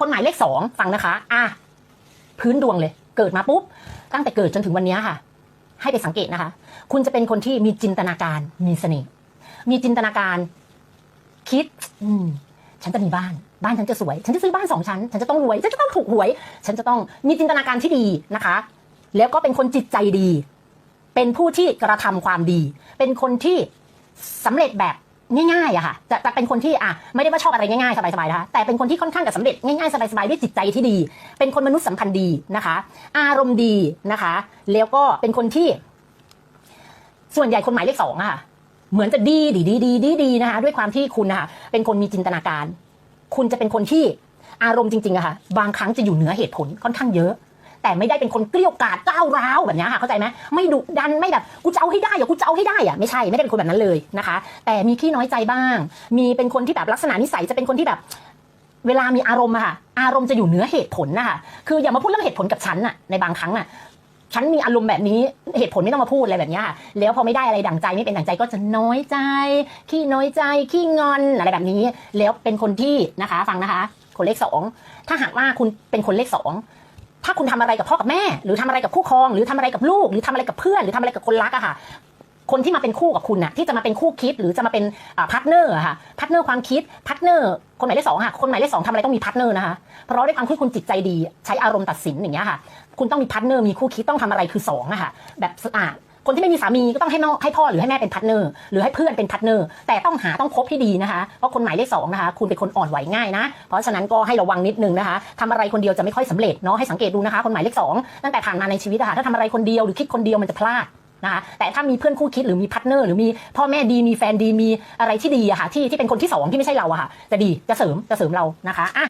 คนหมายเลขสองฟังนะคะ อะพื้นดวงเลย เกิดมาปุ๊บ ตั้งแต่เกิดจนถึงวันนี้ค่ะ ให้ไปสังเกตนะคะ คุณจะเป็นคนที่มีจินตนาการมีเสน่ห์มีจินตนาการ คิด อืมฉันจะมีบ้าน บ้านฉันจะสวย ฉันจะซื้อบ้านสองชั้น ฉันจะต้องรวย ฉันจะต้องถูกหวย ฉันจะต้องมีจินตนาการที่ดีนะคะ แล้วก็เป็นคนจิตใจดี เป็นผู้ที่กระทำความดี เป็นคนที่สำเร็จแบบ ง่ายๆอะค่ะจะจะเป็นคนที่อะไม่ได้ว่าชอบอะไรง่ายๆสบายๆนะคะแต่เป็นคนที่ค่อนข้างจะสำเร็จง่ายๆสบายๆด้วยจิตใจที่ดี เป็นคนมนุษย์สัมพันธ์ดีนะคะ อารมณ์ดีนะคะ แล้วก็เป็นคนที่ ส่วนใหญ่คนหมายเลขสองอะค่ะเหมือนจะดีดีดีดีดีดีนะคะ ด้วยความที่คุณนะคะเป็นคนมีจินตนาการ คุณจะเป็นคนที่อารมณ์จริงๆอะค่ะบางครั้งจะอยู่เหนือเหตุผลค่อนข้างเยอะ แต่ไม่ได้เป็นคนเกลี้ยวกราดก้าวร้าวแบบนี้ค่ะเข้าใจไหมไม่ดุดันไม่แบบกูจะเอาให้ได้อะกูจะเอาให้ได้อะไม่ใช่ไม่ได้เป็นคนแบบนั้นเลยนะคะ แต่มีขี้น้อยใจบ้าง มีเป็นคนที่แบบลักษณะนิสัยจะเป็นคนที่แบบเวลามีอารมณ์อะค่ะ อารมณ์จะอยู่เหนือเหตุผลนะคะคืออย่ามาพูดเรื่องเหตุผลกับฉันอะในบางครั้งอะฉันมีอารมณ์แบบนี้เหตุผลไม่ต้องมาพูดอะไรแบบนี้ค่ะแล้วพอไม่ได้อะไรดังใจไม่เป็นดังใจก็จะน้อยใจขี้น้อยใจขี้งอนอะไรแบบนี้ แล้วเป็นคนที่นะคะ ฟังนะคะ คนเลขสองถ้าหากว่าคุณเป็นคนเลขสอง ถ้าคุณทำอะไรกับพ่อกับแม่ หรือทำอะไรกับคู่ครอง หรือทำอะไรกับลูก หรือทำอะไรกับเพื่อน หรือทำอะไรกับคนรักอะค่ะ คนที่มาเป็นคู่กับคุณน่ะที่จะมาเป็นคู่คิดหรือจะมาเป็นพาร์ทเนอร์ค่ะพาร์ทเนอร์ความคิดพาร์ทเนอร์คนหมายเลขสองค่ะคนหมายเลขสองทำอะไรต้องมีพาร์ทเนอร์นะคะเพราะด้วยความที่คุณจิตใจดีใช้อารมณ์ตัดสินอย่างเงี้ยค่ะ คุณต้องมีพาร์ทเนอร์มีคู่คิดต้องทำอะไรคือสองอะค่ะแบบอ่า คนที่ไม่มีสามีก็ต้องให้ให้พ่อหรือให้แม่เป็นพาร์ทเนอร์หรือให้เพื่อนเป็นพาร์ทเนอร์แต่ต้องหาต้องคบที่ดีนะคะเพราะคนหมายเลขสองนะคะคุณเป็นคนอ่อนไหวง่ายนะ เพราะฉะนั้นก็ให้ระวังนิดนึงนะคะทำอะไรคนเดียวจะไม่ค่อยสำเร็จเนาะให้สังเกตดูนะคะ คนหมายเลขสองตั้งแต่ผ่านมาในชีวิตอะค่ะถ้าทำอะไรคนเดียวหรือคิดคนเดียวมันจะพลาดนะคะแต่ถ้ามีเพื่อนคู่คิดหรือมีพาร์ทเนอร์หรือมีพ่อแม่ดีมีแฟนดีมีอะไรที่ดีอะค่ะที่ที่เป็นคนที่สองที่ไม่ใช่เราอะค่ะจะดีจะเสริมจะเสริมเรานะคะอะ